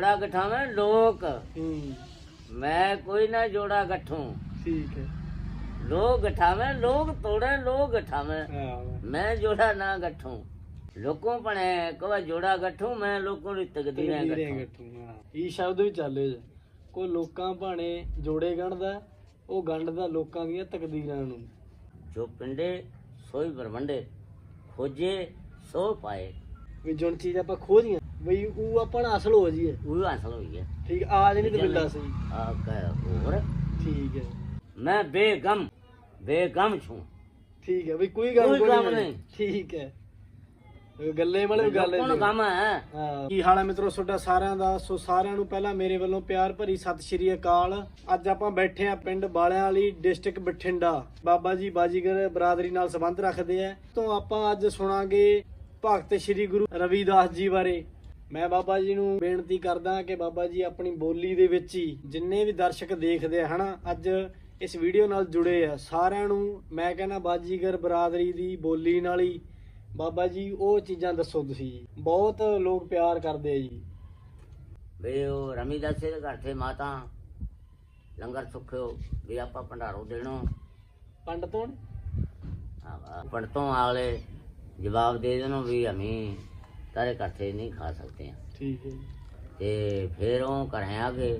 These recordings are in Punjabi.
ਜੋੜਾ ਗਠਾਵੇਂ ਲੋਕ। ਹੂੰ। ਮੈਂ ਕੋਈ ਨਾ ਜੋੜਾ ਗਠੂੰ। ਠੀਕ ਹੈ। ਲੋਕ ਗਠਾਵੇਂ ਲੋਕ ਤੋੜੇ ਲੋਕ ਗਠਾਵੇਂ। ਮੈਂ ਜੋੜਾ ਨਾ ਗਠੂੰ। ਲੋਕੋਂ ਪਣੇ ਕਵਾ ਜੋੜਾ ਗਠੂੰ ਮੈਂ ਲੋਕੋਂ ਦੀ ਤਕਦੀਰਾਂ ਗਠੂੰ। ਇਹ ਸ਼ਬਦ ਵੀ ਚੱਲੇ ਜੇ। ਕੋ ਲੋਕਾਂ ਭਾਣੇ ਜੋੜੇ ਗੰਢਦਾ ਉਹ ਗੰਢਦਾ ਲੋਕਾਂ ਦੀਆਂ ਤਕਦੀਰਾਂ ਨੂੰ। ਜੋ ਪਿੰਡੇ ਸੋਈ ਬਰਵੰਡੇ ਖੋਜੇ ਸੋ ਪਾਏ। ਵੀ ਜੁਣ ਚੀਜ਼ ਆਪਾਂ ਖੋਜੀਆਂ ਬਈ ਉਹ ਆਪਣਾ ਅਸਲ ਹੋ ਜੀਏ ਉਹ ਹਾਸਲ ਹੋਈ ਹੈ। ਠੀਕ ਆ ਜਣੀ ਤੇ ਬਿੱਲਾ ਸਹੀ। ਆ ਹੋਰ? ਠੀਕ ਹੈ। ਮੈਂ ਬੇਗਮ ਬੇਗਮ ਛੂੰ। ਠੀਕ ਹੈ ਬਈ ਕੋਈ ਗੱਲ ਕੋਈ ਨਹੀਂ। ਠੀਕ ਹੈ। ਇਹ ਗੱਲੇ ਵਾਲੇ ਵੀ ਗੱਲ ਹੈ ਕੰਮ ਹੈ। ਹਾਂ। ਕੀ ਹਾਲ ਹੈ ਮਿੱਤਰੋ? ਤੁਹਾਡਾ ਸਾਰਿਆਂ ਦਾ। ਸੋ ਸਾਰਿਆਂ ਨੂੰ ਪਹਿਲਾਂ ਮੇਰੇ ਵੱਲੋਂ ਪਿਆਰ ਭਰੀ ਸਤਿ ਸ਼੍ਰੀ ਅਕਾਲ। ਅੱਜ ਆਪਾਂ ਬੈਠੇ ਆ ਪਿੰਡ ਬਾਲਿਆਂ ਵਾਲੀ ਡਿਸਟ੍ਰਿਕਟ ਬਠਿੰਡਾ। ਬਾਬਾ ਜੀ ਬਾਜੀਗਰ ਬਰਾਦਰੀ ਨਾਲ ਸੰਬੰਧ ਰੱਖਦੇ ਆ। ਤੋਂ ਆਪਾਂ ਅੱਜ ਸੁਣਾਂਗੇ ਭਗਤ ਸ਼੍ਰੀ ਗੁਰੂ ਰਵਿਦਾਸ ਜੀ ਬਾਰੇ। ਮੈਂ ਬਾਬਾ ਜੀ ਨੂੰ ਬੇਨਤੀ ਕਰਦਾ ਕਿ ਬਾਬਾ ਜੀ ਆਪਣੀ ਬੋਲੀ ਦੇ ਵਿੱਚ ਹੀ ਜਿੰਨੇ ਵੀ ਦਰਸ਼ਕ ਦੇਖਦੇ ਆ ਹਨਾ ਅੱਜ ਇਸ ਵੀਡੀਓ ਨਾਲ ਜੁੜੇ ਆ ਸਾਰਿਆਂ ਨੂੰ ਮੈਂ ਕਹਿੰਦਾ ਬਾਜੀਗਰ ਬਰਾਦਰੀ ਦੀ ਬੋਲੀ ਨਾਲ ਹੀ ਬਾਬਾ ਜੀ ਉਹ ਚੀਜ਼ਾਂ ਦੱਸੋ ਤੁਸੀਂ ਜੀ। ਬਹੁਤ ਲੋਕ ਪਿਆਰ ਕਰਦੇ ਆ ਜੀ। ਵੀ ਉਹ ਰਮੀ ਦਾਸੇ ਦੇ ਘਰ ਤੇ ਮਾਤਾ ਲੰਗਰ ਸੁਖਿਓ ਵੀ ਆਪਾਂ ਭੰਡਾਰੋ ਦੇਣੋ। ਪੰਡਤ ਹੋਣ? ਪੰਡਤੋਂ ਆਲੇ ਜਵਾਬ ਦੇ ਦੇਣੋ ਵੀ ਹਮੀ ਤਾਰੇ ਘਰ ਤੇ ਨਹੀਂ ਖਾ ਸਕਤੇ हैं ਠੀਕ ਹੈ ਜੀ ਤੇ ਫਿਰ ਉਹ ਘਰੇ ਆ ਗਏ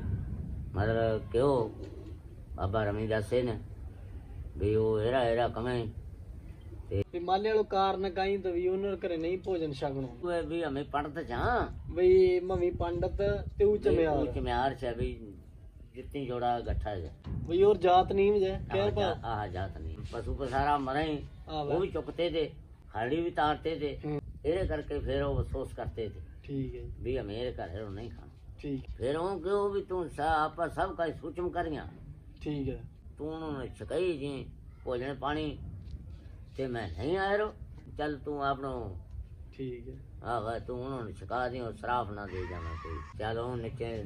ਮਤਲਬ ਕਿਉਂ ਬਾਬਾ ਰਮੀ ਦਾਸੇ ਨੇ ਵੀ ਉਹ ਇਹਰਾ ਇਹਰਾ ਕਮੇ ਤੇ ਮਾਲੇ ਵਾਲੋ ਕਾਰਨ ਕਾਈ ਤਾਂ ਵੀ ਉਹਨਾਂ ਦੇ ਘਰੇ ਨਹੀਂ ਭੋਜਨ ਛਕਣੋ ਉਹ ਵੀ ਹਮੇ ਪੜਤ ਜਾਂ ਬਈ ਮਮੀ ਪੰਡਤ ਤੇ ਉਹ ਚਮਿਆਰ ਚਮਿਆਰ ਚ ਵੀ ਜਿੱਤੀ ਜੋੜਾ ਗੱਠਾ ਹੈ ਬਈ ਹੋਰ ਜਾਤ ਨਹੀਂ ਵਜੇ ਕਹਿ ਪਾ ਆਹ ਜਾਤ ਨਹੀਂ ਪਸ਼ੂ ਪਸਾਰਾ ਮਰੇ ਆ ਉਹ ਵੀ ਚੁੱਕਤੇ थे खाड़ी भी तारते थे ਹੂੰ, ਇਹਦੇ ਕਰਕੇ ਫਿਰ ਉਹ ਅਫਸੋਸ ਕਰਤੇ थे ਠੀਕ ਹੈ ਵੀ ਹਮੇਰੇ ਘਰ ਉਹ ਨਹੀਂ ਖਾਣਾ। ਠੀਕ। ਫਿਰ ਉਹ ਕਿਉਂ ਵੀ ਤੂੰ ਸਾ ਆਪਾਂ ਸਭ ਕਾ ਸੂਚਮ ਕਰੀਆਂ। ਠੀਕ ਹੈ। ਤੂੰ ਉਹਨਾਂ ਨੂੰ ਛਕਾਈ ਜੀ ਭੋਜਨ ਪਾਣੀ ਤੇ ਮੈਂ ਨਹੀਂ ਆਇਆ ਰੋ। ਚੱਲ ਤੂੰ ਆਪਣੋ। ਠੀਕ ਹੈ। ਆ ਵਾ ਤੂੰ ਉਹਨਾਂ ਨੂੰ ਛਕਾ ਦੀ ਉਹ ਸਰਾਫ ਨਾ ਦੇ ਜਾਣਾ ਕੋਈ। ਚੱਲ ਉਹ ਨੀਚੇ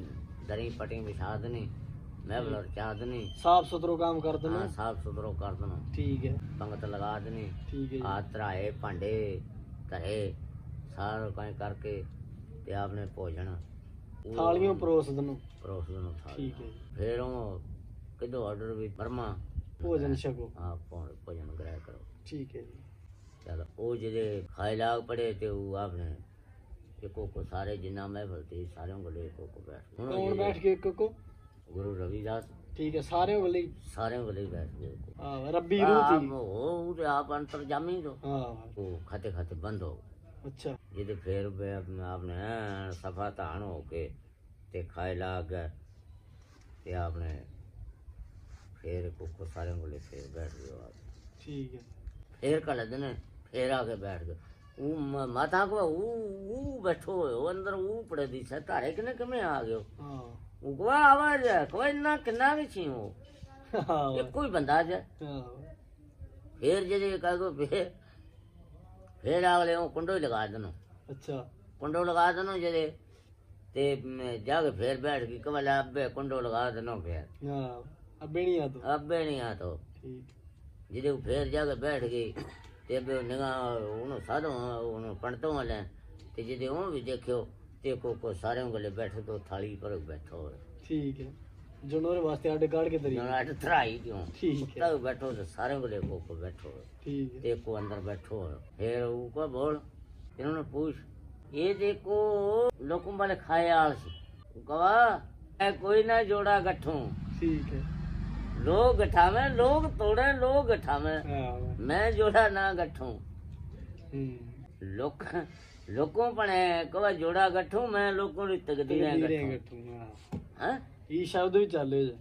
ਦਰੀ ਪਟੀ ਵਿਛਾ ਦੇਣੀ ਮੈਂ ਬਲਰ ਚਾਹ ਦੇਣੀ। ਸਾਫ਼ ਸੁਥਰਾ ਕੰਮ ਕਰ ਹਾਂ ਦੇਣਾ ਸਾਫ਼ ਸੁਥਰਾ ਕਰ ਦੇਣਾ। ਠੀਕ ਹੈ। ਪੰਗਤ ਲਗਾ ਦੇਣੀ। ਠੀਕ ਹੈ ਆ ਭਾਂਡੇ ਧਰੇ ਸਾਰਾ ਕੰਮ ਕਰਕੇ ਤੇ ਆਪਨੇ ਭੋਜਨ ਉਹ ਥਾਲੀਆਂ ਪਰੋਸ ਦੇਣਾ ਪਰੋਸ ਥਾਲੀ ਠੀਕ ਹੈ ਜੀ। ਫਿਰ ਉਹ ਕਿਦੋਂ ਆਰਡਰ ਵੀ ਬਰਮਾ ਭੋਜਨ ਛਕੋ। ਆ ਭੋਜਨ ਗ੍ਰਹਿ ਕਰੋ। ਠੀਕ ਹੈ ਜੀ। ਚਲ ਉਹ ਜਿਹੜੇ ਖਾਏ ਲਾਗ ਪੜੇ ਤੇ ਉਹ ਆਪਨੇ ਇੱਕੋ ਕੋ ਸਾਰੇ ਜਿੰਨਾ ਮਹਿਫਲ ਤੇ ਸਾਰਿਆਂ ਕੋਲੇ ਇੱਕੋ ਕੋ ਬੈਠ ਹੁਣ ਕੌਣ ਜਿਹੜੇ ਬੈਠ ਕੇ ਇੱਕ ਕੋ ਗੁਰੂ ਰਵਿਦਾਸ। ਠੀਕ ਹੈ ਸਾਰਿਆਂ ਵੱਲੇ ਸਾਰਿਆਂ ਕੋਲੇ ਬੈਠ ਗਏ। ਆ ਰੱਬੀ ਰੂਹ ਤੀ। ਉਹ ਤੇ ਆਪ ਅੰਤਰ ਜਾਮੀ ਤੋਂ ਹਾਂ ਉਹ ਖਾਤੇ ਖਾਤੇ ਬੰਦ ਹੋ ਗਏ। ਅੱਛਾ। ਜਿਹਦੇ ਫੇਰ ਵੀ ਆਪਣੇ ਆਪ ਨੇ ਐਨ ਸਫਾ ਧਾਨ ਹੋ ਕੇ ਤੇ ਖਾਏ ਲੱਗ ਗਏ ਤੇ ਆਪਨੇ ਫੇਰ ਕੋ ਸਾਰਿਆਂ ਕੋਲੇ ਫੇਰ ਬੈਠ ਗਏ ਉਹ ਆਪ। ਠੀਕ ਹੈ। ਫੇਰ ਕਲ ਦਿਨ ਫੇਰ ਆ ਕੇ ਬੈਠ ਗਏ। ਉਹ ਮ- ਮਾਤਾ ਕੋ ਉਹ ਉਹ ਬੈਠੋ ਹੋਏ ਉਹ ਅੰਦਰ ਉਹ ਪੜੇ ਦੀ ਸੇ। ਧਾਰੇ ਕਿਨੇ ਕਿਵੇਂ ਆ ਗਿਓ ਹਾਂ? ਉਹ ਕੋ ਆਵਾਜ਼ ਕੋਈ ਨਾ ਕਿੰਨਾ ਵੀ ਸੀ ਉਹ ਇੱਕੋ ਹੀ ਬੰਦਾ ਜੇ ਫੇਰ ਜਿਹੜੇ ਕਹੋ ਫੇਰ ਫੇਰ ਅਗਲੇ ਉਹ ਕੁੰਡੋ ਲਗਾ ਦੇਣਾ ਅੱਛਾ ਕੁੰਡੋ ਲਗਾ ਦੇਣਾ ਜਿਹੜੇ ਤੇ ਮੈਂ ਜਾ ਕੇ ਫੇਰ ਬੈਠ ਗਈ ਕਮਲ ਅੱਬੇ ਕੁੰਡੋ ਲਗਾ ਦੇਣਾ ਫੇਰ ਹਾਂ ਅਬੇ ਨਹੀਂ ਆ ਤੂੰ ਅੱਬੇ ਨਹੀਂ ਆ ਤੋ ਠੀਕ ਜਿਹਦੇ ਉਹ ਫੇਰ ਜਾ ਕੇ ਬੈਠ ਗਈ ਤੇ ਤੇ ਕੋ ਕੋ ਸਾਰਿਆਂ ਕੋਲੇ ਬੈਠੇ ਤੋਂ ਥਾਲੀ ਪਰ ਬੈਠੋ। ਠੀਕ ਹੈ। ਜਨੋਰ ਵਾਸਤੇ ਅੱਡ ਕਾੜ ਕੇ ਤਰੀ ਨਾ ਅੱਡ ਥਰਾਈ ਕਿਉਂ? ਠੀਕ ਹੈ। ਤਾਂ ਬੈਠੋ ਤੇ ਸਾਰਿਆਂ ਕੋਲੇ ਕੋ ਕੋ ਬੈਠੋ। ਠੀਕ ਹੈ। ਤੇ ਕੋ ਅੰਦਰ ਬੈਠੋ। ਫੇਰ ਉਹ ਕੋ ਬੋਲ ਇਹਨਾਂ ਨੂੰ ਪੁੱਛ ਇਹ ਦੇਖੋ ਲੋਕਾਂ ਵਾਲੇ ਖਾਏ ਆਲ ਸੀ। લોકો પણ કવા જોડા ગઠું મેં લોકોની તકદીરે ગઠું હા ਇਹ ਸ਼ਬਦ ਵੀ ਚੱਲੇ ਜੇ।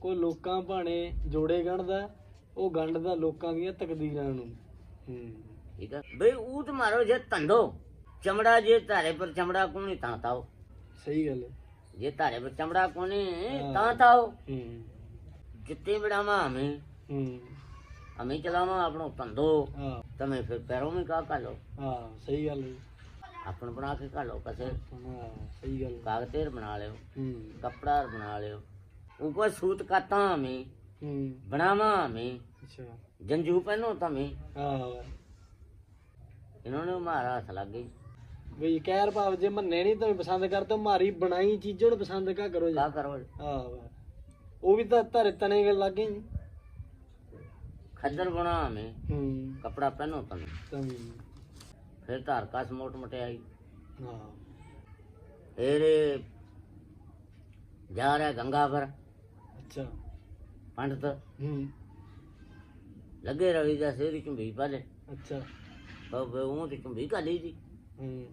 ਕੋ ਲੋਕਾਂ ਭਾਣੇ ਜੋੜੇ ਗੰਢਦਾ ਉਹ ਗੰਢਦਾ ਲੋਕਾਂ ਦੀਆਂ ਤਕਦੀਰਾਂ ਨੂੰ। ਹੂੰ। ਠੀਕ ਆ। ਬਈ ਜੇ ਧੰਦੋ। ਚਮੜਾ ਜੇ ਧਾਰੇ ਪਰ ਚਮੜਾ ਕੋਣੀ ਤਾਂ ਤਾਓ। ਸਹੀ ਗੱਲ ਜੇ ਧਾਰੇ ਪਰ ਚਮੜਾ ਕੋਣੀ ਤਾਂ ਤਾਓ। ਹੂੰ। ਜਿੱਤੇ ਬੜਾਵਾ ਹਮੇ। ਹੂੰ। અમે ચલાવવા આપણો ધંધો તમે ફેર પેરો મેં કા કાલો હા સહી ਗੱਲ ਆਪਣ ਬਣਾ ਕੇ ਘੱਲ ਲਓ ਸਹੀ ਗੱਲ ਕਾਗਤੇਰ ਬਣਾ ਲਿਓ ਹੂੰ। ਕੱਪੜਾ ਬਣਾ ਲਿਓ ਉਹ ਸੂਤ ਕਾਤਾਂ ਮੈਂ ਹੂੰ। ਬਣਾਵਾ ਮੈਂ ਅੱਛਾ। ਜੰਜੂ ਪਹਿਨੋ ਤਮੇ ਹਾਂ। ਇਹਨਾਂ ਨੇ ਮਾਰਾ ਹੱਥ ਲੱਗ ਗਈ। ਵੀ ਕਹਿਰ ਭਾਵ ਜੇ ਮੰਨੇ ਨਹੀਂ ਤਾਂ ਪਸੰਦ ਕਰ ਤਾਂ ਮਾਰੀ ਬਣਾਈ ਚੀਜ਼ਾਂ ਨੂੰ ਪਸੰਦ ਕਾ ਕਰੋ ਜੀ। ਕਾ ਕਰੋ ਹਾਂ ਉਹ ਵੀ ਤਾਂ ਧਰੇ ਤਣੇ ਗੱਲ ਲੱਗ ਗਈ। ਖੱਦਰ ਬਣਾ ਮੈਂ ਹੂੰ। ਕਪੜਾ ਪਹਿਨੋ ਤਮੇ ਤਮੇ ਫਿਰ ਧਾਰਕਾ ਸਮੋਟ ਮਟਿਆਈ ਹਾਂ। ਇਹਦੇ ਜਾ ਰਿਹਾ ਗੰਗਾਵਰ ਅੱਛਾ। ਪੰਡਤ। ਹੂੰ। ਲੱਗੇ ਰਵੀ ਦਾ ਸਿਰ ਚੁੰਬੀ ਪਾਲੇ ਅੱਛਾ। ਬਾਬੇ ਉਹ ਤੇ ਚੁੰਬੀ ਕਾਲੀ ਦੀ ਹੂੰ।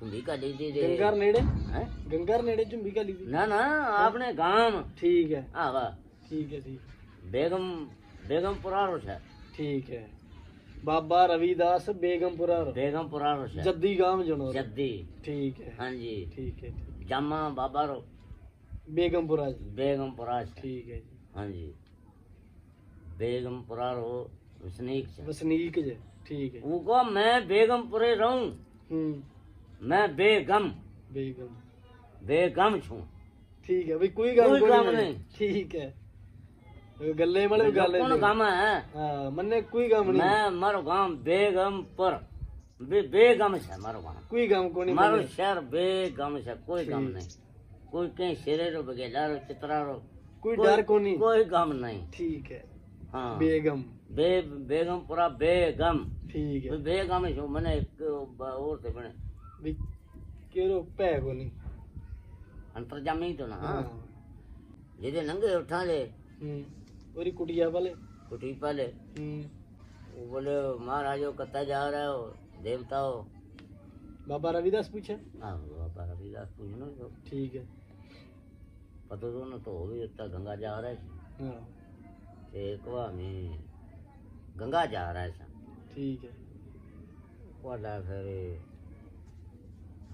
ਚੁੰਬੀ ਕਾਲੀ ਦੀ ਦੇ ਗੰਗਾਰ ਨੇੜੇ? ਹੈ? ਗੰਗਾਰ ਨੇੜੇ ਚੁੰਬੀ ਕਾਲੀ ਦੀ ਨਾ ਨਾ ਆਪਣੇ ਗਾਮ। ਠੀਕ ਹੈ। ਆਵਾ ਠੀਕ ਹੈ ਠੀਕ। ਬੇਗਮ ਬੇਗਮਪੁਰਾ ਰੋਸ਼ਾ ਠੀਕ ਹੈ। ਬਾਬਾ ਰਵੀਦਾਸ ਬੇਗਮਪੁਰਾ ਬੇਗਮਪੁਰਾ ਰੋਸ਼ ਜੱਦੀ ਗਾਮ ਜਨੋ ਜੱਦੀ। ਠੀਕ ਹੈ। ਹਾਂਜੀ। ਠੀਕ ਹੈ ਜਮਾ ਬਾਬਾ ਰੋ। ਬੇਗਮਪੁਰਾ ਜੀ। ਬੇਗਮਪੁਰਾ ਠੀਕ ਹੈ ਜੀ। ਹਾਂਜੀ। ਬੇਗਮਪੁਰਾ ਰੋ ਵਸਨੀਕ ਜੀ ਵਸਨੀਕ ਜੀ। ਠੀਕ ਹੈ ਉਹ ਕੋ ਮੈਂ ਬੇਗਮਪੁਰੇ ਰਹੂੰ। ਹੂੰ। ਮੈਂ ਬੇਗਮ। ਬੇਗਮ। ਬੇਗਮ ਛੂ। ਠੀਕ ਹੈ। ਬਈ ਕੋਈ ਗੱਲ ਨਹੀਂ। ਠੀਕ ਹੈ। ગલ્લે મળે ગલ્લે કોણ ગામ હે મને કોઈ ગામ નહીં મેં મારું ગામ બેગમ પર બે બે ગામ છે મારું ગામ કોઈ ગામ કોની મારું શહેર બે ગામ છે કોઈ ગામ નહીં કોઈ કઈ શેરેરો બગેલારો ચિતરારો કોઈ ડર કોની કોઈ ગામ નહીં ઠીક હે હા બેગમ બે બેગમપુરા બેગમ ઠીક હે બેગમ છો મને એક ઓર તે બને કેરો પે કોની અંતરજામી તો ના હા જેદે નંગે ઉઠાલે હમ पूरी कुटिया वाले? कुटी वाले? हम्म। वो बोले महाराज कत्ता जा रहे हो देवता हो बाबा रविदास पूछे? हाँ बाबा रविदास पूछना तो ठीक है। पता तो ना तो भी इतना गंगा जा रहा है हाँ। एक बार में गंगा जा रहा है ठीक है। वाला फिर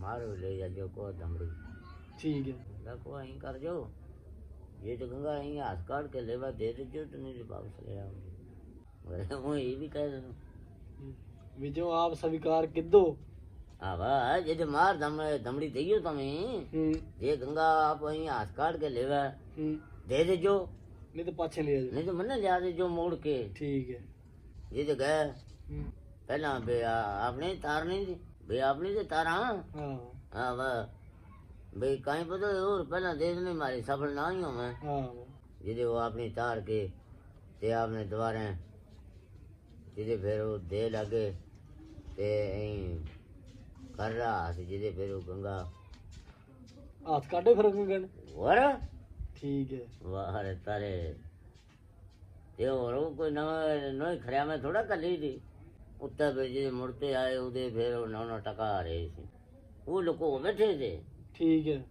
मारो ले जा को दमड़ी ठीक है। लको यहीं कर जो। ये तो गंगा रहेंगे हाथ काट के लेवा दे दीजिए तो नहीं वापस ले आओगे वो ये भी कह देना विजो आप स्वीकार किदो आवा जे मार दम दमड़ी दइयो तमे ये गंगा आप वही हाथ काट के लेवा दे दीजो नहीं तो पाछे ले नहीं तो मन्ने ले दे जो मोड़ के ठीक है ये तो गए पहला बे आपने तारनी बे आपने से तारा हां हां भाई कहीं पता और पहला दे देने मारी सफल ना ही हूँ मैं ਹਾਂ ਜਿਹਦੇ ਉਹ ਆਪਣੀ ਤਾਰ ਕੇ ਤੇ ਆਪਨੇ ਦੁਆਰੇ ਜਿਹਦੇ ਫਿਰ ਉਹ ਦੇ ਲੱਗੇ ਤੇ ਐਂ ਕਰ ਰਹਾ ਸੀ ਜਿਹਦੇ ਫਿਰ ਉਹ ਗੰਗਾ ਹੱਥ ਕਾਢੇ ਫਿਰ ਗਣ ਹੋਰ ਠੀਕ ਹੈ ਵਾਹ ਰੇ ਤਾਰੇ ਤੇ ਹੋਰ ਉਹ ਕੋਈ ਨਵਾਂ ਨੋਈ ਖੜਿਆ ਮੈਂ ਥੋੜਾ ਕੱਲੀ ਦੀ ਉੱਤੇ ਫਿਰ ਜਿਹਦੇ ਮੁੜਤੇ ਆਏ ਉਹਦੇ ਫਿਰ ਉਹ ਨੌ ਨੌ ਟਕਾ ਆ ਰਹੇ ਸੀ ਉਹ ਲੁਕੋ ਬੈਠੇ ਤੇ ਠੀਕ ਹੈ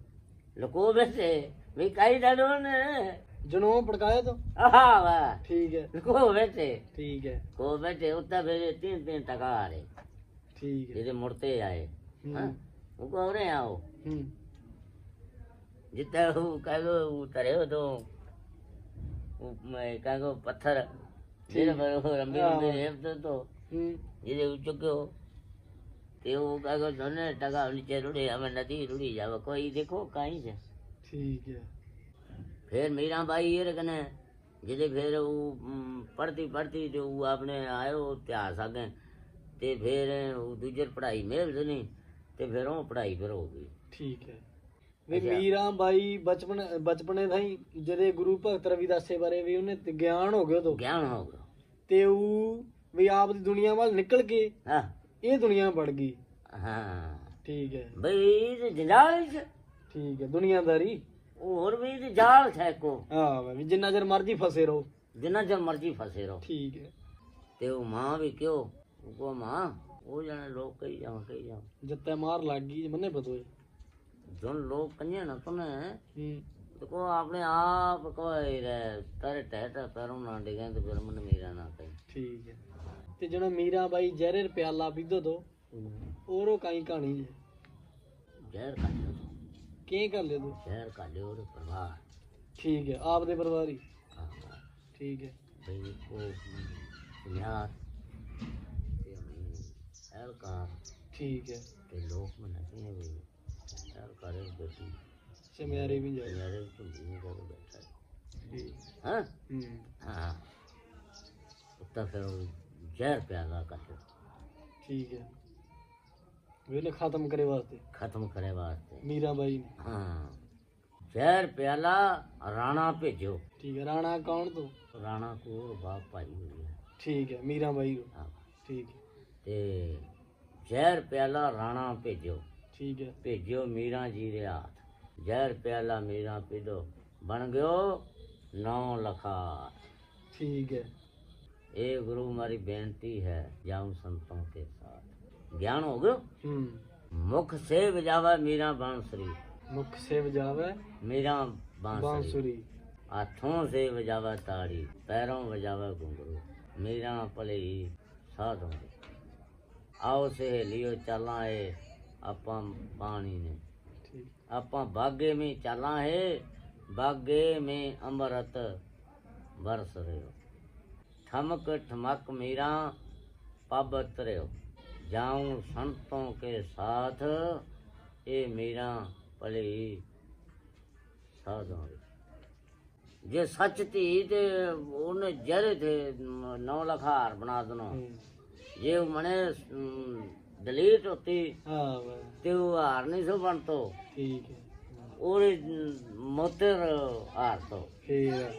ਲੁਕੋ ਬੈਠੇ ਵੀ ਕਾਈ ਡਾਡੋ ਨੇ ਜਨੋਂ ਪੜਕਾਇਆ ਤਾਂ ਆਹ ਵਾਹ ਠੀਕ ਹੈ ਲੁਕੋ ਬੈਠੇ ਠੀਕ ਹੈ को बैठे उत्तर भेजे तीन तीन टका आ रहे ਠੀਕ ਹੈ जिसे मुड़ते आए ਹੂੰ हाँ? वो कह रहे आओ ਹੂੰ जितना वो कहो उतरे हो तो वो मैं कहो पत्थर फिर ठीक। वो रंबी हाँ। रंबी रेप तो तो ਹੂੰ जिसे चुके हो ते वो कहो दोने टका नीचे रुड़ी हमें नदी रुड़ी जावे कोई देखो कहीं से ਠੀਕ ਹੈ फिर मीरा बाई ये रखने जिसे फिर वो हम्म, पढ़ती पढ़ती जो वो आपने आयो इतिहास आगे ते फिर वो दूजर पढ़ाई मेल नहीं ते फिर वो पढ़ाई फिर हो गई ਠੀਕ ਹੈ ਵੀ ਅੱਛਾ। ਮੀਰਾ ਬਾਈ ਬਚਪਨ ਬਚਪਨੇ ਥਾਈ ਜਦੇ ਗੁਰੂ ਭਗਤ ਰਵਿਦਾਸੇ ਬਾਰੇ ਵੀ ਉਹਨੇ ਤੇ ਗਿਆਨ ਹੋ ਗਿਆ ਉਦੋਂ ज्ञान हो गया ਤੇ ਉਹ ਵੀ ਆਪ ਦੀ ਦੁਨੀਆ ਵੱਲ ਨਿਕਲ ਕੇ हाँ ਇਹ ਦੁਨੀਆ ਵੜ ਗਈ। ਹਾਂ। ਠੀਕ ਹੈ। ਬਈ ਤੇ ਜਲਾਲ ਚ ਠੀਕ ਹੈ ਦੁਨੀਆਦਾਰੀ। ਹੋਰ ਵੀ ਤੇ ਜਾਲ ਸੈਕੋ ਹਾਂ ਵੀ ਜਿੰਨਾ ਚਿਰ ਮਰਜ਼ੀ ਫਸੇ ਰਹੋ। ਜਿੰਨਾ ਚਿਰ ਮਰਜ਼ੀ ਫਸੇ ਰਹੋ। ਠੀਕ ਹੈ। ਤੇ ਉਹ ਮਾਂ ਵੀ ਕਿਉਂ? ਉਹ ਮਾਂ ਉਹ ਜਾਣੇ ਲੋਕ ਕਹੀ ਜਾਣ ਕਹੀ ਜਾਣ ਜੱਤੇ ਮਾਰ ਲੱਗ ਗਈ ਮੰਨੇ ਪਤੋਏ ਜਨ ਲੋਕ ਕੰਨੇ ਨਾ ਤੁਨੇ। ਹੂੰ। ਦੇਖੋ ਆਪਣੇ ਆਪ ਕੋਈ ਰੇ ਤਰ ਟਹਿ ਟਹਿ ਨਾ ਡਿਗੇ ਤੇ ਫਿਰ ਮਨ ਮੇਰਾ ਨਾ ਕਹੀ। ਠੀਕ ਹੈ। ਤੇ ਜਿਹੜਾ ਮੀਰਾ ਬਾਈ ਜ਼ਹਿਰ ਪਿਆਲਾ ਪੀਦੋ ਤੋ ਔਰੋ ਕਾਈ ਕਹਾਣੀ ਹੈ? ਜ਼ਹਿਰ ਖਾ ਲਿਓ। ਕੀ ਕਰ ਲਿਆ ਤੂੰ? ਜ਼ਹਿਰ ਖਾ ਲਿਓ ਉਹਦੇ ਪਰਿਵਾਰ। ਠੀਕ ਹੈ ਆਪ ਦੇ ਪਰਿਵਾਰ ਹੀ? ਹਾਂ ਠੀਕ ਹੈ। ਬਈ ਉਹ ਸੁਨਿਆਰ ਤੇ ਕਾ ਠੀਕ ਹੈ। ਤੇ ਲੋਕ ਮਨਾਤੇ ਹੈ ਵੀ ਜ਼ਹਿਰ ਕਰੇ ਬੇਟੀ। ਚਮਿਆਰੇ ਵੀ ਜਾਏ ਯਾਰੇ ਝੁੰਡੀ ਨਹੀਂ ਕਰ ਬੈਠਾ। ਹੈ। ਠੀਕ ਹਾਂ? ਹੂੰ। ਹਾਂ। ਉੱਤਾ ਫਿਰ ਉਹ ਜ਼ਹਿਰ ਕਰ ਲਿਓ ਠੀਕ ਹੈ। ਵੇਲੇ ਖਤਮ ਕਰੇ ਵਾਸਤੇ। ਖਤਮ ਕਰੇ ਵਾਸਤੇ। ਮੀਰਾ ਬਾਈ ਨੇ। ਹਾਂ। ਜ਼ਹਿਰ ਪਿਆਲਾ ਰਾਣਾ ਭੇਜੋ ਠੀਕ ਹੈ ਰਾਣਾ ਕੌਣ ਤੋਂ? ਰਾਣਾ ਕੋਲ ਬਾਪ ਭਾਈ ਹੋਈ ਹੈ। ਠੀਕ ਹੈ ਮੀਰਾ ਬਾਈ ਹਾਂ। ਠੀਕ ਹੈ। ਤੇ ਜ਼ਹਿਰ ਪਿਆਲਾ ਰਾਣਾ ਭੇਜੋ ਠੀਕ ਹੈ। ਭੇਜਿਓ ਮੀਰਾਂ ਜੀ ਦੇ ਹੱਥ। ਜ਼ਹਿਰ ਪਿਆਲਾ ਮੀਰਾਂ ਪੀਦੋ ਬਣ ਗਿਓ ਨੌ ਲਖਾ ਠੀਕ ਹੈ। ਇਹ ਗੁਰੂ ਮਾਰੀ ਬੇਨਤੀ ਹੈ ਜਾਉ ਸੰਤੋਂ ਕੇ ਸਾਥ। ਗਿਆਨ ਹੋ ਗਿਆ? ਮੁਖ ਸੇ ਵਜਾਵੇ ਮੇਰਾ ਬਾਂਸਰੀ। ਮੁਖ ਸੇ ਵਜਾਵੇ ਮੇਰਾ ਬਾਂਸਰੀ। ਆਥੋਂ ਸੇ ਵਜਾਵੇ ਤਾੜੀ ਪੈਰੋਂ ਵਜਾਵੇ ਗੁੰਗਰੂ ਮੇਰਾ ਭਲੇ ਸਾਧੋ ਆਓ ਸੇ ਲਿਓ ਚਲਾਂ ਏ ਆਪਾਂ ਪਾਣੀ ਨੇ। ਆਪਾਂ ਬਾਗੇ ਮੇ ਚਲਾਂ ਏ ਬਾਗੇ ਮੇ ਅਮਰਤ ਵਰਸ ਰਿਓ ਠਮਕ ਠਮਕ ਮੀਰਾ ਪਬ ਤਰਿਓ। ਜਾਉ ਸੰਤੋਂ ਕੇ ਸਾਥ ਇਹ ਮੀਰਾ ਭਲੀ ਸਾਧੋਂ ਜੇ ਸੱਚ ਧੀ ਤੇ ਉਹਨੇ ਜਰੇ ਤੇ 9 ਲੱਖ ਹਾਰ ਬਣਾ ਹੂੰ। ਜੇ ਉਹ ਮਨੇ ਦਲੀਤ ਹੁੰਦੀ ਹਾਂ ਤੇ ਉਹ ਹਾਰ ਨਹੀਂ ਸੋ ਬਣਤੋ। ਠੀਕ ਹੈ। ਉਹਦੇ ਮੋਤਰ ਹਾਰ ਤੋਂ ਫੇਰ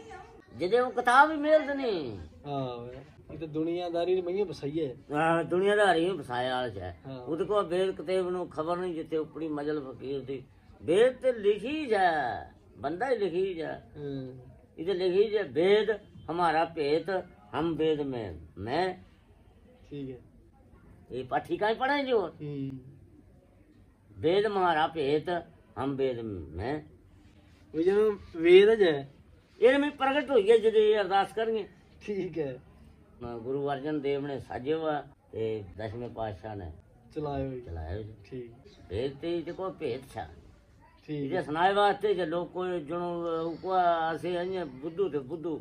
ਜਿਹਦੇ ਉਹ ਕਿਤਾਬ ਹੀ ਮਿਲਦ ਨਹੀਂ ਹਾਂ ਇਹ ਤਾਂ ਦੁਨੀਆਦਾਰੀ ਨੇ ਮੈਨੂੰ ਬਸਾਈਏ ਹਾਂ। ਦੁਨੀਆਦਾਰੀ ਬਸਾਇਆ ਵਾਲਾ ਹੈ। ਉਹਦੇ ਕੋਲ ਬੇਦ ਕਿਤਾਬ ਨੂੰ ਖਬਰ ਨਹੀਂ ਜਿੱਥੇ ਉਪੜੀ ਮਜਲ ਫਕੀਰ ਦੀ। ਬੇਦ ਤੇ ਲਿਖੀ ਜਾ। ਬੰਦਾ ਹੀ ਲਿਖੀ ਜਾ। ਇਹਦੇ ਲਿਖੀ ਜਾ ਬੇਦ ਹਮਾਰਾ ਭੇਤ ਹਮ ਬੇਦ ਮੈਂ ਮੈਂ। ਠੀਕ ਹੈ। ਇਹ ਪਾਠੀ ਕਾਈ ਪੜਾਈ ਜੋ? ਹੂੰ। ਵੇਦ ਮਹਾਰਾ ਭੇਤ ਹਮ ਵੇਦ ਮੈਂ। ਉਹ ਜਦੋਂ ਵੇਦ ਹੈ ਇਹ ਮੈਂ ਪ੍ਰਗਟ ਹੋਈ ਹੈ ਜਦੋਂ ਇਹ ਅਰਦਾਸ ਕਰਨਗੇ। ਠੀਕ ਹੈ। ਗੁਰੂ ਅਰਜਨ ਦੇਵ ਨੇ ਸਾਜੇ ਤੇ ਦਸਵੇਂ ਪਾਤਸ਼ਾਹ ਨੇ ਚਲਾਇਓ ਜੀ ਚਲਾਇਓ ਜੀ ਠੀਕ। ਭੇਦ ਤੇ ਤੇ ਕੋ ਭੇਦ ਛਾ। ਠੀਕ। ਜੇ ਸੁਣਾਏ ਵਾਸਤੇ ਜੇ ਲੋਕ ਕੋਈ ਜਣੋ ਕੋ ਆਸੇ ਅੰਨੇ ਬੁੱਧੂ ਤੇ ਬੁੱਧੂ।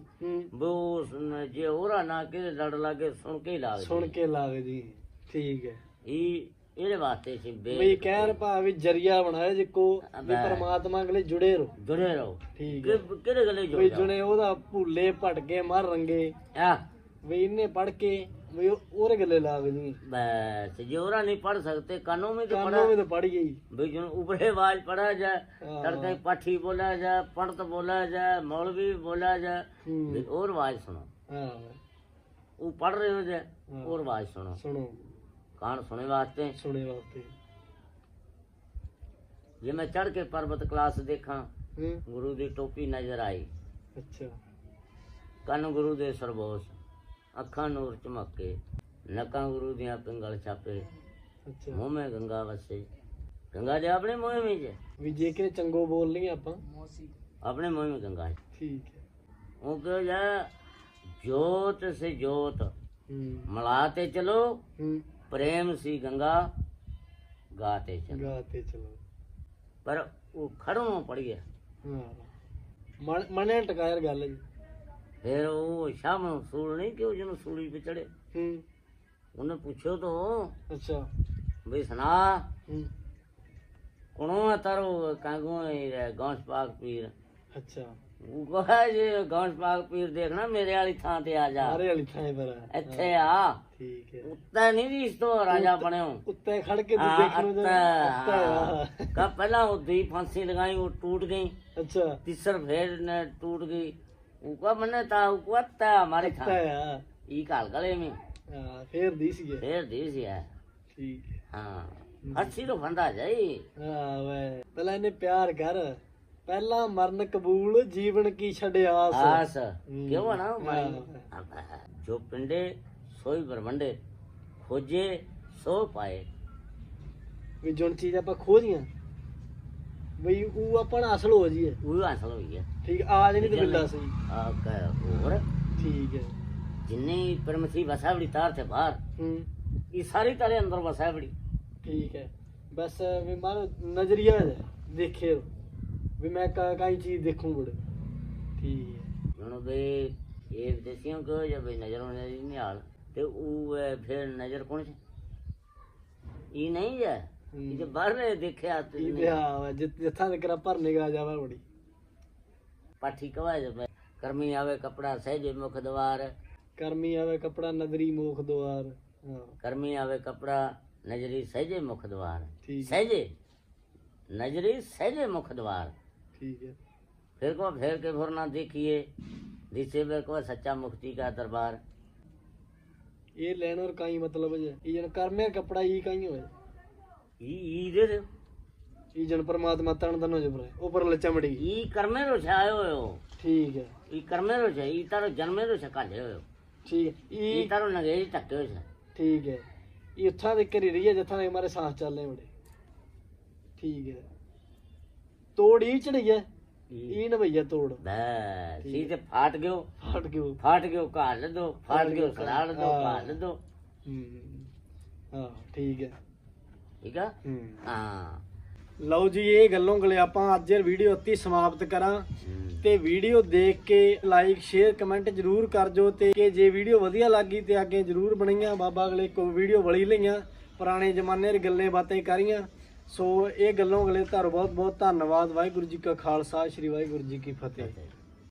ਬੋਸ ਜੇ ਹੋਰਾ ਨਾ ਕੇ ਲੜ ਲਾਗੇ ਸੁਣ ਕੇ ਲਾਵੇ ਸੁਣ ਕੇ ਲਾਵੇ ਜੀ। ਠੀਕ ਹੈ। ਇਹ ਇਹਦੇ ਵਾਸਤੇ ਸੀ ਬੇ ਵੀ ਕਹਿਣ ਭਾਵੇਂ ਜਰੀਆ ਬਣਾਇਆ ਜਿੱਕੋ ਵੀ ਪਰਮਾਤਮਾ ਅਗਲੇ ਜੁੜੇ ਰਹੋ। ਜੁੜੇ ਰਹੋ। ਠੀਕ ਹੈ। ਕਿ- ਕਿਹੜੇ ਗੱਲੇ ਵੀ ਜੁੜੇ ਉਹਦਾ ਭੁੱਲੇ ਭਟਕੇ ਮਰ ਰੰਗੇ। ਆ। ਵੀ ਇਹਨੇ ਪੜ ਕੇ ਵੀ ਉਹ- ਉਹਦੇ ਗੱਲੇ ਲਾਗ ਜੀ ਬਸ ਜੋਰਾ ਨਹੀਂ ਪੜ ਸਕਤੇ ਕਾਨੋਂ ਵੀ ਤਾਂ ਪੜਾ ਕਾਨੋਂ ਵੀ ਤਾਂ ਪੜ ਗਈ। ਵੀ ਜਨ ਉਬਰੇ ਆਵਾਜ਼ ਪੜਾ ਜਾ ਹਾਂ। ਤੜਕੇ ਪਾਠੀ ਬੋਲਾ ਜਾ ਪੜਤ ਬੋਲਾ ਜਾ ਮੌਲਵੀ ਬੋਲਾ ਜਾ ਵੀ ਹੋਰ ਆਵਾਜ਼ ਸੁਣੋ। ਹਾਂ। ਉਹ ਪੜ ਰਹੇ ਹੋ ਜੇ ਹੋਰ ਆਵਾਜ਼ ਸੁਣੋ। ਸੁਣੋ। ਕਾਣ ਸੁਣੇ ਵਾਸਤੇ? ਸੁਣੇ ਵਾਸਤੇ। ਜੇ ਮੈਂ ਚੜ ਕੇ ਪਰਬਤ ਕਲਾਸ ਦੇਖਾਂ ਗੁਰੂ ਦੀ ਟੋਪੀ ਨਜ਼ਰ ਆਈ। ਅੱਛਾ। ਕੰਨ ਗੁਰੂ ਦੇ ਸਰਬੋਸ ਅੱਖਾਂ ਨੂਰ ਚਮਕੇ ਨਕਾਂ ਗੁਰੂ ਦੀਆਂ ਪਿੰਗਲ ਛਾਪੇ ਅੱਛਾ। ਮੂੰਹ ਮੇ ਗੰਗਾ ਵਸੇ। ਗੰਗਾ ਦੇ ਆਪਣੇ ਮੂੰਹ ਵਿੱਚ ਵੀ ਜੇ ਕਿ ਚੰਗੋ ਬੋਲ ਲਈ ਆਪਾਂ। ਆਪਣੇ ਮੂੰਹ ਵਿੱਚ ਗੰਗਾ ਠੀਕ ਹੈ। ਉਹ ਕਹੋ ਜੋਤ ਸੇ ਜੋਤ। ਹੂੰ। ਮਲਾ ਤੇ ਚਲੋ। ਪ੍ਰੇਮ ਸੀ ਗੰਗਾ ਗਾਤੇ ਚਲ। ਗਾਤੇ ਚਲੋ। ਪਰ ਉਹ ਖੜੋਂ ਪੜ ਗਿਆ। ਹਾਂ। ਮਨੇ ਟਕਾਇਰ ਗੱਲ ਜੀ। ਫਿਰ ਉਹ ਸ਼ਾਮ ਨੂੰ ਸੂਲ ਨਹੀਂ ਕਿ ਉਹ ਜਿਹਨੂੰ ਸੂਲੀ ਤੇ ਚੜੇ ਹੂੰ। ਉਹਨੇ ਪੁੱਛੋ ਤੋ ਅੱਛਾ। ਬਈ ਸੁਣਾ ਕੋਣੋਂ ਤਰੋ ਕਾਂਗੋ ਗੌਂਸ ਪਾਕ ਪੀਰ? ਅੱਛਾ। ਗੋਹਾ ਜੀ ਗੌਂਸ ਪਾਕ ਪੀਰ ਦੇਖਣਾ ਮੇਰੇ ਵਾਲੀ ਥਾਂ ਤੇ ਆ ਜਾ। ਸਾਰੇ ਵਾਲੀ ਥਾਂ ਪਰ ਆ। ਇੱਥੇ ਆ। ਠੀਕ ਹੈ। ਉੱਤੇ ਨਹੀਂ ਦੀ ਤੋਂ ਰਾਜਾ ਬਣਿਓ। ਉੱਤੇ ਖੜ ਕੇ ਤੂੰ ਦੇਖ ਲੋ ਕਾ ਪਹਿਲਾਂ ਉਹ ਦੀ ਫਾਂਸੀ ਲਗਾਈ ਉਹ ਟੂਟ ਗਈ। ਅੱਛਾ। ਤੀਸਰ ਫੇਰ ਨੇ ਟੂਟ ਗਈ। ਉਕਾ ਮਨੇ ਤਾ ਉਕਾ ਤਾ ਹਮਾਰੇ ਉੱਤੇ ਥਾਂ ਕਾਲ ਗਲੇ ਮੇ। ਫੇਰ ਦੀ ਸੀ ਇਹ। ਫੇਰ ਦੀ ਸੀ ਹੈ ਠੀਕ ਹਾਂ। ਅੱਛੀ ਤੋਂ ਫੰਦਾ ਜਾਈ। ਹਾਂ ਵੇ। ਪਹਿਲਾਂ ਇਹਨੇ ਪਿਆਰ ਕਰ। ਪਹਿਲਾ ਮਰਨ ਕਬੂਲ ਜੀਵਨ ਕੀ ਛੱਡ ਆਸ। ਆਸ। ਕਿਉਂ ਨਾ ਮਾਈ ਜੋ ਪਿੰਡੇ ਸੋਈ ਬਰਵੰਡੇ ਖੋਜੇ ਸੋ ਪਾਏ। ਵੀ ਜੁਣ ਚੀਜ਼ ਆਪਾਂ ਖੋਜੀਆਂ ਬਈ ਉਹ ਆਪਾਂ ਅਸਲ ਹੋ ਜੀਏ ਉਹ ਅਸਲ ਹੋ ਜੀਏ ਠੀਕ ਆ ਜਣੀ ਤੇ ਬਿੱਲਾ ਸਹੀ। ਆ ਕਾ ਹੋਰ ਠੀਕ ਹੈ। ਜਿੰਨੇ ਪਰਮਸੀ ਵਸਾਵੜੀ ਤਾਰ ਤੇ ਬਾਹਰ ਇਹ ਸਾਰੀ ਤਾਰੇ ਅੰਦਰ ਵਸਾ ਬੜੀ ਠੀਕ ਹੈ। ਬਸ ਵੀ ਮਾਰ ਨਜ਼ਰੀਆ ਦੇਖੇ ਵੀ ਮੈਂ ਕਾ ਕਾਈ ਚੀਜ਼ ਦੇਖੂੰ ਬੜੇ ਠੀਕ ਹੈ। ਹੁਣ ਵੀ ਇਹ ਵਿਦੇਸ਼ੀਆਂ ਕੋ ਜਬ ਨਜ਼ਰ ਹੋਣੇ ਦੀ ਨਿਹਾਲ ਤੇ ਉਹ ਫਿਰ ਨਜ਼ਰ ਕੌਣ ਸੀ? ਇਹ ਨਹੀਂ ਹੈ? ਹੂੰ। ਇਹ ਜੇ ਬਾਹਰ ਦੇਖਿਆ ਤੇ ਇਹ ਵਿਆਹ ਵਾ, ਜਿ- ਜਿੱਥਾਂ ਤੱਕ ਭਰ ਨਿਗਾ ਜਾਵਾ ਬੜੀ ਪਾਠੀ ਕਵਾ ਜਬ ਕਰਮੀ ਆਵੇ ਕਪੜਾ ਸਹਿਜੇ ਮੁਖ ਦਵਾਰ। ਕਰਮੀ ਆਵੇ ਕਪੜਾ ਨਦਰੀ ਮੋਖ ਦੁਆਰ ਹਾਂ। ਕਰਮੀ ਆਵੇ ਕਪੜਾ ਨਜ਼ਰੀ ਸਹਿਜੇ ਮੁਖ ਦਵਾਰ। ਠੀਕ ਹੈ ਸਹਿਜੇ ਨਜ਼ਰੀ ਸਹਿਜੇ ਮੁਖ ਦਵਾਰ ਠੀਕ ਹੈ फिर को फेर के भोर ना देखिए दिसे बे को सच्चा मुक्ति का दरबार ਇਹ ਲੈਣ ਔਰ ਕਾਈ ਮਤਲਬ ਹੈ ਇਹ ਜਨ ਕਰਮੇ ਕਪੜਾ ਇਹ ਕਾਈ ਹੋਏ ई ई दे दे ਇਹ ਜਨ ਪਰਮਾਤਮਾ ਤਨ ਤਨ ਹੋ ਜਬਰ ਉਪਰ ਲਚਮੜੀ ई कर्मे रो छायो हो ਠੀਕ ਹੈ ई कर्मे रो छे ई तारो जन्मे रो छकाले हो ਠੀਕ ਹੈ ई ਇਹ तारो नगे टक्के हो छे ਠੀਕ ਹੈ ਇਹ ਉੱਥਾਂ ਦੇ ਕਰੀ ਰਹੀ ਹੈ ਜਿੱਥਾਂ ਦੇ ਮਾਰੇ ਸਾਹ ਚੱਲਨੇ ਬੜੇ ਠੀਕ ਹੈ ਤੋੜ ਹੀ ਚੜੀ ਹੈ ई ਇਹ ਨਵਈਆ ਤੋੜ बस ई ते फाट गयो ਫਟ ਗਿਓ फाट गयो काल दो फाट गयो सलाड़ दो हाँ। काल दो ਹੂੰ ਹਾਂ ਠੀਕ ਹੈ ठीक है ਹੂੰ हां ਲਓ ਜੀ ਇਹ ਗੱਲੋਂ ਗਲੇ ਆਪਾਂ ਅੱਜ ਇਹ ਵੀਡੀਓ ਇੱਥੇ ਹੀ ਸਮਾਪਤ ਕਰਾਂ हम्म। ਤੇ ਵੀਡੀਓ ਦੇਖ ਕੇ ਲਾਈਕ ਸ਼ੇਅਰ ਕਮੈਂਟ ਜਰੂਰ ਕਰ ਜੋ ਤੇ ਕਿ ਜੇ ਵੀਡੀਓ ਵਧੀਆ ਲੱਗੀ ਤੇ ਅੱਗੇ ਜਰੂਰ ਬਣਾਈਆਂ ਬਾਬਾ ਅਗਲੇ ਕੋ ਵੀਡੀਓ ਵਲੀ ਲਈਆਂ ਪੁਰਾਣੇ ਜ਼ਮਾਨੇ ਦੀ ਗੱਲਾਂ ਬਾਤਾਂ ਕਰੀਆਂ ਸੋ ਇਹ ਗੱਲੋਂ ਅਗਲੇ ਤੁਹਾਨੂੰ ਬਹੁਤ ਬਹੁਤ ਧੰਨਵਾਦ। ਵਾਹਿਗੁਰੂ ਜੀ ਕਾ ਖਾਲਸਾ, ਸ੍ਰੀ ਵਾਹਿਗੁਰੂ ਜੀ ਕੀ ਫਤਿਹ।